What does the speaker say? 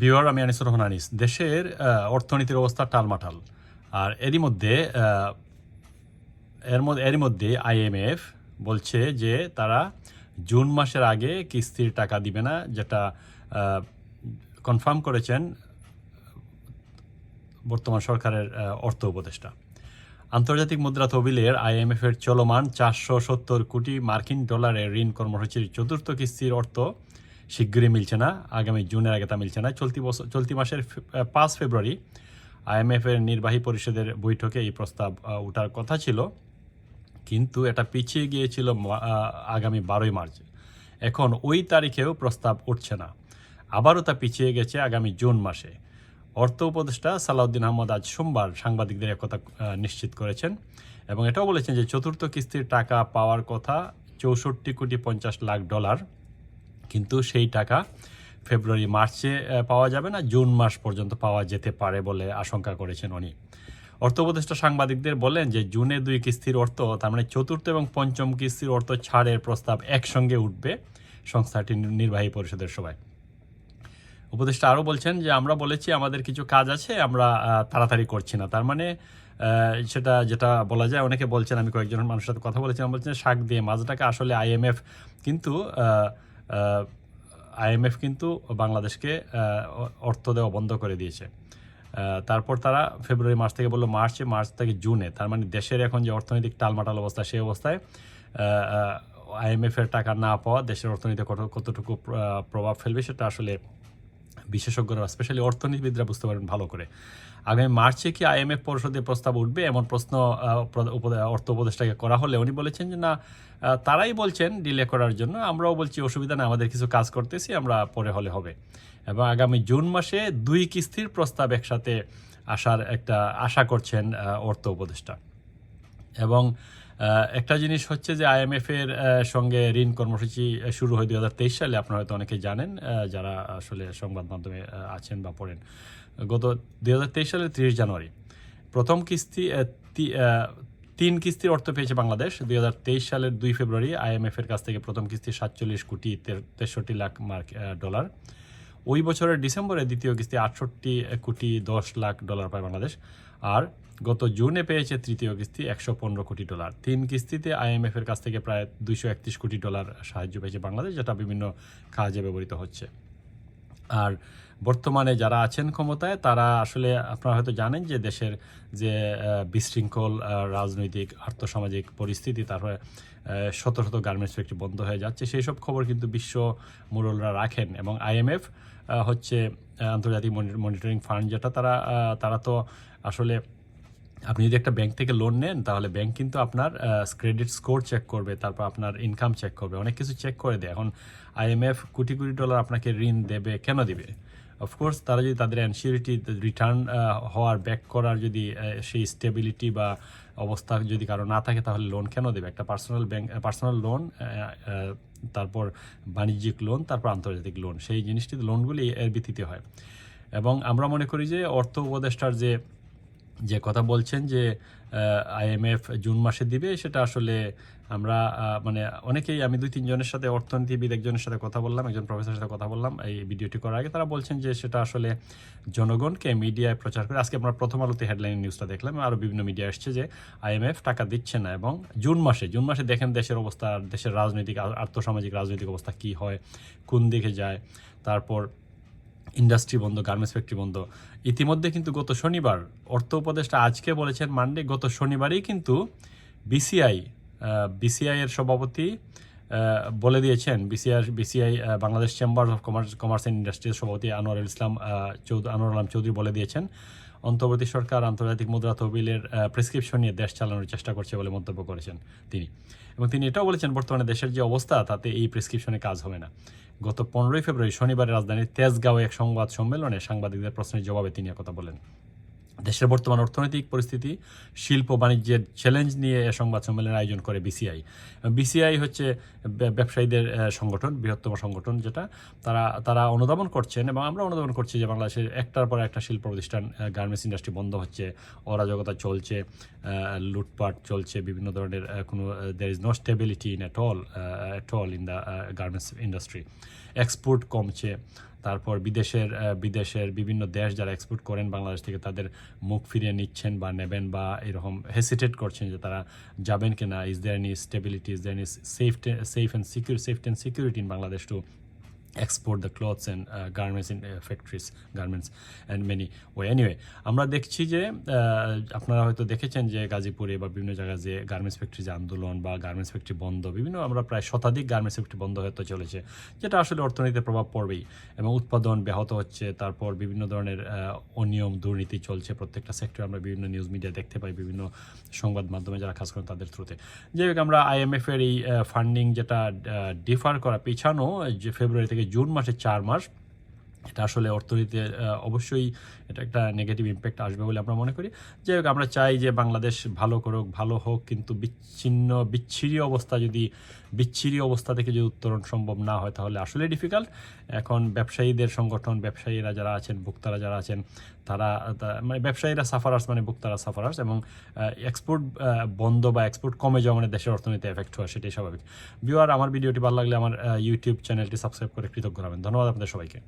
Beware, আমি আনিসুর রহমান আনিস। দেশের অর্থনীতির অবস্থা টালমাটাল। আর এরই মধ্যে এর মধ্যে, এরই মধ্যে আইএমএফ বলছে যে তারা জুন মাসের আগে কিস্তির টাকা দিবে না, যেটা কনফার্ম করেছেন বর্তমান সরকারের অর্থ উপদেষ্টা। আন্তর্জাতিক মুদ্রা তহবিলের আইএমএফের চলমান চারশো সত্তর কোটি মার্কিন ডলারের ঋণ কর্মসূচির চতুর্থ কিস্তির অর্থ শিগগিরই মিলছে না। আগামী জুনের আগে তা মিলছে না। চলতি বছর চলতি মাসের পাঁচ ফেব্রুয়ারি আইএমএফ এর নির্বাহী পরিষদের বৈঠকে এই প্রস্তাব ওঠার কথা ছিল। কিন্তু এটা পিছিয়ে গিয়েছিল আগামী বারোই মার্চ। এখন ওই তারিখেও প্রস্তাব উঠছে না। আবারও তা পিছিয়ে গেছে আগামী জুন মাসে। অর্থ উপদেষ্টা সালাউদ্দিন আহমদ আজ সোমবার সাংবাদিকদের একথা নিশ্চিত করেছেন এবং এটাও বলেছেন যে চতুর্থ কিস্তির টাকা পাওয়ার কথা চৌষট্টি কোটি পঞ্চাশ লাখ ডলার কিন্তু সেই টাকা ফেব্রুয়ারি মার্চে পাওয়া যাবে না, জুন মাস পর্যন্ত পাওয়া যেতে পারে বলে আশঙ্কা করেছেন উনি। অর্থ উপদেষ্টা সাংবাদিকদের বলেন যে, জুনে দুই কিস্তির অর্থ, তার মানে চতুর্থ এবং পঞ্চম কিস্তির অর্থ ছাড়ের প্রস্তাব একসঙ্গে উঠবে সংস্থাটির নির্বাহী পরিষদের সভায়। উপদেষ্টা আরও বলছেন যে, আমরা বলেছি আমাদের কিছু কাজ আছে, আমরা তাড়াতাড়ি করছি না। তার মানে সেটা যেটা বলা যায়, অনেকে বলছেন, আমি কয়েকজন মানুষের সাথে কথা বলেছিলাম, বলছেন শাক দিয়ে মাছটাকে আসলে আইএমএফ কিন্তু আইএমএফ কিন্তু বাংলাদেশকে অর্থ দেওয়া বন্ধ করে দিয়েছে। তারপর তারা ফেব্রুয়ারি মাস থেকে বলল মার্চে, মার্চ থেকে জুনে। তার মানে দেশের এখন যে অর্থনৈতিক টালমাটাল অবস্থা, সেই অবস্থায় আইএমএফের টাকা না পাওয়া দেশের অর্থনীতি কত- কতটুকু প্র- প্রভাব ফেলবে, সেটা আসলে বিশেষজ্ঞরা স্পেশালি অর্থনীতিবিদরা বুঝতে পারবেন ভালো করে। আগামী মার্চে কি আইএমএফ পরিষদে প্রস্তাব উঠবে? এমন প্রশ্ন অর্থ উপদেষ্টাকে করা হলে উনি বলেছেন যে, না তারাই বলছেন ডিলে করার জন্য। আমরাও বলছি, অসুবিধা নেই, আমাদের কিছু কাজ করতেছি, আমরা পরে হলে হবে। এবং আগামী জুন মাসে দুই কিস্তির প্রস্তাব একসাথে আসার একটা আশা করছেন অর্থ উপদেষ্টা। এবং একটা জিনিস হচ্ছে যে আইএমএফ এর সঙ্গে ঋণ কর্মসূচি শুরু হয় দুই হাজার তেইশ সালে। আপনারা হয়তো অনেকে জানেন যারা আসলে সংবাদ মাধ্যমে আছেন বা পড়েন। গত দুই সালের তিরিশ জানুয়ারি, প্রথম কিস্তি তিন কিস্তির অর্থ পেয়েছে বাংলাদেশ। দুই হাজার তেইশ সালের দুই ফেব্রুয়ারি আইএমএফ এর কাছ থেকে প্রথম কিস্তি সাতচল্লিশ কোটি তেষট্টি লাখ মার্ক ডলার। ওই বছরের ডিসেম্বরে দ্বিতীয় কিস্তি আটষট্টি কোটি দশ লাখ ডলার পায় বাংলাদেশ। আর গত জুনে পেয়েছে তৃতীয় কিস্তি একশো পনেরো কোটি ডলার। তিন কিস্তিতে আইএমএফ এর কাছ থেকে প্রায় দুইশো একত্রিশ কোটি ডলার সাহায্য পেয়েছে বাংলাদেশ, যেটা বিভিন্ন কাজে ব্যবহৃত হচ্ছে। আর বর্তমানে যারা আছেন ক্ষমতায়, তারা আসলে আপনারা হয়তো জানেন যে দেশের যে বিশৃঙ্খল রাজনৈতিক, আর্থসামাজিক পরিস্থিতি তারপরে শত শত গার্মেন্টস ফ্যাক্টরি বন্ধ হয়ে যাচ্ছে। সেই সব খবর কিন্তু বিশ্ব মুরলরা রাখেন এবং আইএমএফ হচ্ছে আন্তর্জাতিক মনিটরিং ফান্ড যেটা, তারা তারা তো আসলে আপনি যদি একটা ব্যাংক থেকে লোন নেন, তাহলে ব্যাংক কিন্তু আপনার ক্রেডিট স্কোর চেক করবে, তারপর আপনার ইনকাম চেক করবে, অনেক কিছু চেক করে দেয়। এখন আইএমএফ কোটি কোটি ডলার আপনাকে ঋণ দেবে, কেন দিবে? অফকোর্স তারা যদি তাদের অ্যানসিউরিটি রিটার্ন হওয়ার ব্যাক করার যদি সেই স্টেবিলিটি বা অবস্থা যদি কারও না থাকে, তাহলে লোন কেন দেবে? একটা পার্সোনাল ব্যাংক পার্সোনাল লোন তারপর বাণিজ্যিক লোন তারপর আন্তর্জাতিক লোন সেই জিনিসটি লোনগুলি এর ভিত্তিতে হয়। এবং আমরা মনে করি যে অর্থ উপদেষ্টার যে যে কথা বলছেন যে আইএমএফ জুন মাসে দিবে, সেটা আসলে আমরা মানে অনেকেই, আমি দুই তিনজনের সাথে অর্থনীতিবিদ একজনের সাথে কথা বললাম, একজন প্রফেসরের সাথে কথা বললাম, এই ভিডিওটি করার আগে তারা বলছেন যে, সেটা আসলে জনগণকে মিডিয়ায় প্রচার করে, আজকে আমরা প্রথম আলোতে হেডলাইন নিউজটা দেখলাম আরও বিভিন্ন মিডিয়া আসছে যে আইএমএফ টাকা দিচ্ছে না এবং জুন মাসে জুন মাসে দেখেন দেশের অবস্থা, দেশের রাজনৈতিক আর আর্থসামাজিক, রাজনৈতিক অবস্থা কী হয়, কোন দিকে যায়, তারপর ইন্ডাস্ট্রি বন্ধ গার্মেন্টস ফ্যাক্টরি বন্ধ। ইতিমধ্যে কিন্তু গত শনিবার অর্থ উপদেষ্টা আজকে বলেছেন মানডে গত শনিবারই কিন্তু বিসিআই বিসিআই এর সভাপতি বলে দিয়েছেন BCI BCI Bangladesh chamber of commerce commerce and ইন্ডাস্ট্রির সভাপতি আনোয়ার ইসলাম চৌধুরী আনোয়ার আলম চৌধুরী বলে দিয়েছেন। অন্তর্বর্তী সরকার, আন্তর্জাতিক মুদ্রা তহবিলের প্রেসক্রিপশন নিয়ে দেশ চালানোর চেষ্টা করছে বলে মন্তব্য করেছেন তিনি। এবং তিনি এটাও বলেছেন, বর্তমানে দেশের যে অবস্থা, তাতে এই প্রেসক্রিপশনে কাজ হবে না। গত পনেরোই ফেব্রুয়ারি শনিবার রাজধানীর তেজগাঁও এক সংবাদ সম্মেলনে সাংবাদিকদের প্রশ্নের জবাবে তিনি একথা বলেন। দেশের বর্তমান অর্থনৈতিক পরিস্থিতি, শিল্প বাণিজ্যের চ্যালেঞ্জ নিয়ে এ সংবাদ সম্মেলনের আয়োজন করে বিসিআই বিসিআই হচ্ছে ব্যবসায়ীদের সংগঠন, বৃহত্তম সংগঠন যেটা তারা তারা অনুধাবন করছেন এবং আমরা অনুধাবন করছি যে বাংলাদেশের একটার পর একটা শিল্প প্রতিষ্ঠান গার্মেন্টস ইন্ডাস্ট্রি বন্ধ হচ্ছে, অরাজকতা চলছে লুটপাট চলছে, বিভিন্ন ধরনের কোনো there is no stability in at all at all in the garments industry export কমছে তারপর বিদেশের বিদেশের বিভিন্ন দেশ যারা এক্সপোর্ট করেন বাংলাদেশ থেকে, তাদের মুখ ফিরিয়ে নিচ্ছেন বা নেবেন বা এরকম হেসিটেট করছেন যে তারা যাবেন কিনা। ইজ দেয়ার নি স্টেবিলিটি ইজ দেয়ার নি safe safe and secure safe and security in Bangladesh to clothes and uh, garments in uh, factories garments and many way. Anyway আমরা দেখছি যে আপনারা হয়তো দেখেছেন যে গাজীপুরে বা বিভিন্ন জায়গায় যে গার্মেন্টস ফ্যাক্টরি যে আন্দোলন বা গার্মেন্টস ফ্যাক্টরি বন্ধ বিভিন্ন আমরা প্রায় শতাধিক গার্মেন্টস ফ্যাক্টরি বন্ধ হতে চলেছে যেটা আসলে অর্থনীতিতে প্রভাব পড়বেই এবং উৎপাদন ব্যাহত হচ্ছে তারপর বিভিন্ন ধরনের অনিয়ম দুর্নীতি চলছে প্রত্যেকটা সেক্টরে আমরা বিভিন্ন নিউজ মিডিয়া দেখতে পাই বিভিন্ন সংবাদ মাধ্যমে যারা কাজ করেন তাদের থ্রুতে যাই হোক আমরা আইএমএফ এর এই ফান্ডিং যেটা ডিফার করা পিছানো যে ফেব্রুয়ারি থেকে জুন মাসে চার মাস এটা আসলে অর্থনীতিতে অবশ্যই এটা একটা নেগেটিভ ইম্প্যাক্ট আসবে বলে আমরা মনে করি। যাই হোক, আমরা চাই যে বাংলাদেশ ভালো করুক, ভালো হোক, কিন্তু বিচ্ছিন্ন, বিচ্ছিরি অবস্থা যদি, বিচ্ছিরি অবস্থা থেকে যদি উত্তরণ সম্ভব না হয়, তাহলে আসলে ডিফিকাল্ট এখন ব্যবসায়ীদের সংগঠন, ব্যবসায়ীরা যারা আছেন, ভোক্তারা যারা আছেন, তারা মানে ব্যবসায়ীরা সাফারার্স মানে ভোক্তারা সাফারার্স এবং এক্সপোর্ট বন্ধ বা এক্সপোর্ট কমে যাওয়া মানে দেশের অর্থনীতি এফেক্ট হয় সেটাই স্বাভাবিক। ভিউয়ার আমার ভিডিওটি ভালো লাগলে আমার ইউটিউব চ্যানেলটি সাবস্ক্রাইব করে কৃতজ্ঞ হবেন। ধন্যবাদ আপনাদের সবাইকে।